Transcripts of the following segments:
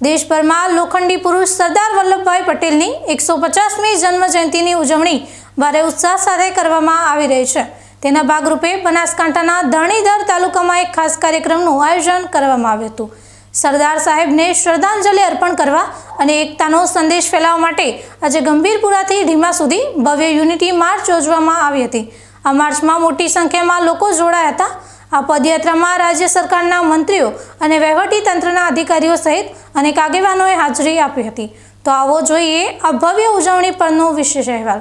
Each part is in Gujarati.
દેશભરમાં લોખંડી પુરુષ સરદાર વલ્લભભાઈ પટેલની એકસો પચાસમી જન્મજયંતિની ઉજવણી ભારે ઉત્સાહ સાથે કરવામાં આવી રહી છે. તેના ભાગરૂપે બનાસકાંઠાના ધરણીધર તાલુકામાં એક ખાસ કાર્યક્રમનું આયોજન કરવામાં આવ્યું હતું. સરદાર સાહેબને શ્રદ્ધાંજલિ અર્પણ કરવા અને એકતાનો સંદેશ ફેલાવવા માટે આજે ગંભીરપુરાથી ઢીમા સુધી ભવ્ય યુનિટી માર્ચ યોજવામાં આવી હતી. આ માર્ચમાં મોટી સંખ્યામાં લોકો જોડાયા હતા આ પદયાત્રામાં રાજ્ય સરકારના મંત્રીઓ અને વહીવટી તંત્રના અધિકારીઓ સહિત અનેક આગેવાનોએ હાજરી આપી હતી. તો આવો જોઈએ આ ભવ્ય ઉજવણી પરનો વિશેષ અહેવાલ.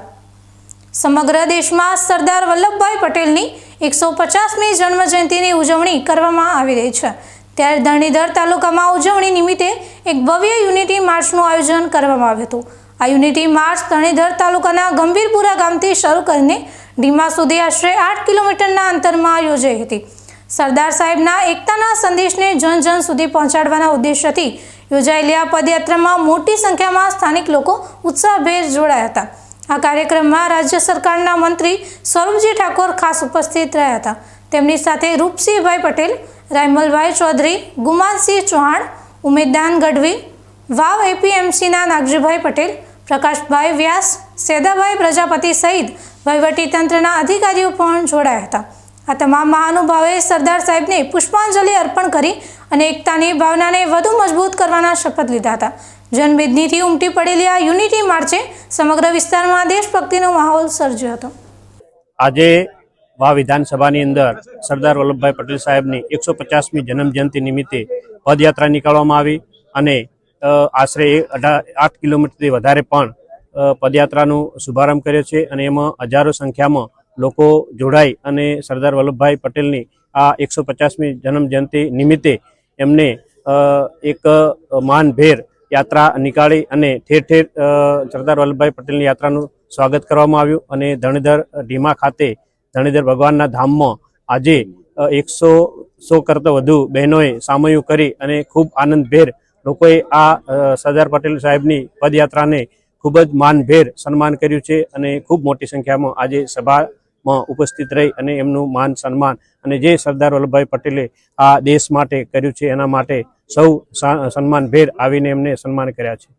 સમગ્ર દેશમાં સરદાર વલ્લભભાઈ પટેલની એકસો પચાસમી જન્મજયંતિની ઉજવણી કરવામાં આવી રહી છે. ત્યારે ધરણીધર તાલુકામાં ઉજવણી નિમિત્તે એક ભવ્ય યુનિટી માર્ચનું આયોજન કરવામાં આવ્યું હતું. આ યુનિટી માર્ચ ધરણીધર તાલુકાના ગંભીરપુરા ગામથી શરૂ કરીને ડીમા સુધી આશરે આઠ કિલોમીટરના અંતરમાં યોજાઈ હતી. સરદાર સાહેબના એકતાના સંદેશને જન જન સુધી પહોંચાડવાના ઉદ્દેશ્યથી યોજાયેલી આ પદયાત્રામાં મોટી સંખ્યામાં સ્થાનિક લોકો ઉત્સાહભેર જોડાયા હતા. આ કાર્યક્રમમાં રાજ્ય સરકારના મંત્રી સ્વરૂપજી ઠાકોર ખાસ ઉપસ્થિત રહ્યા હતા. તેમની સાથે રૂપસિંહભાઈ પટેલ, રાયમલભાઈ ચૌધરી, ગુમાનસિંહ ચૌહાણ, ઉમેદદાન ગઢવી, વાવ એપીએમસીના નાગજીભાઈ પટેલ, પ્રકાશભાઈ વ્યાસ, સેદાભાઈ પ્રજાપતિ સહિત વહીવટીતંત્રના અધિકારીઓ પણ જોડાયા હતા. આ તમામ મહાનુભાવે સરદાર સાહેબને પુષ્પાંજલિ અર્પણ કરી અને એકતાની ભાવનાને વધુ મજબૂત કરવાના શપથ લીધા હતા. જનમેદનીથી ઉમટી પડેલી આ યુનિટી માર્ચે સમગ્ર વિસ્તારમાં દેશભક્તિનો માહોલ સર્જ્યો હતો. આજે વા વિધાનસભાની અંદર સરદાર વલ્લભભાઈ પટેલ સાહેબની એકસો પચાસમી જન્મજયંતિ નિમિત્તે પદયાત્રા નીકાળવામાં આવી અને આશરે આઠ કિલોમીટરથી વધારે પણ પદયાત્રાનો શુભારંભ કર્યો છે અને એમાં હજારો સંખ્યામાં લોકો જોડાઈ અને સરદાર વલ્લભભાઈ પટેલની આ એકસો પચાસમી જન્મ જયંતિ નિમિત્તે એમને એક માનભેર યાત્રા નીકાળી અને ઠેર ઠેર સરદાર વલ્લભભાઈ પટેલની યાત્રાનું સ્વાગત કરવામાં આવ્યું અને ધણીધર ઢીમા ખાતે, ધણીધર ભગવાનના ધામમાં આજે એકસો, સો કરતાં વધુ બહેનોએ સામયું કરી અને ખૂબ આનંદભેર લોકોએ આ સરદાર પટેલ સાહેબની પદયાત્રાને ખૂબ જ માનભેર સન્માન કર્યું છે અને ખૂબ મોટી સંખ્યામાં આજે સભામાં ઉપસ્થિત રહી અને એમનું માન સન્માન અને જે સરદાર વલ્લભભાઈ પટેલે આ દેશ માટે કર્યું છે, એના માટે સૌ સન્માન સન્માનભેર આવીને એમને સન્માન કર્યા છે.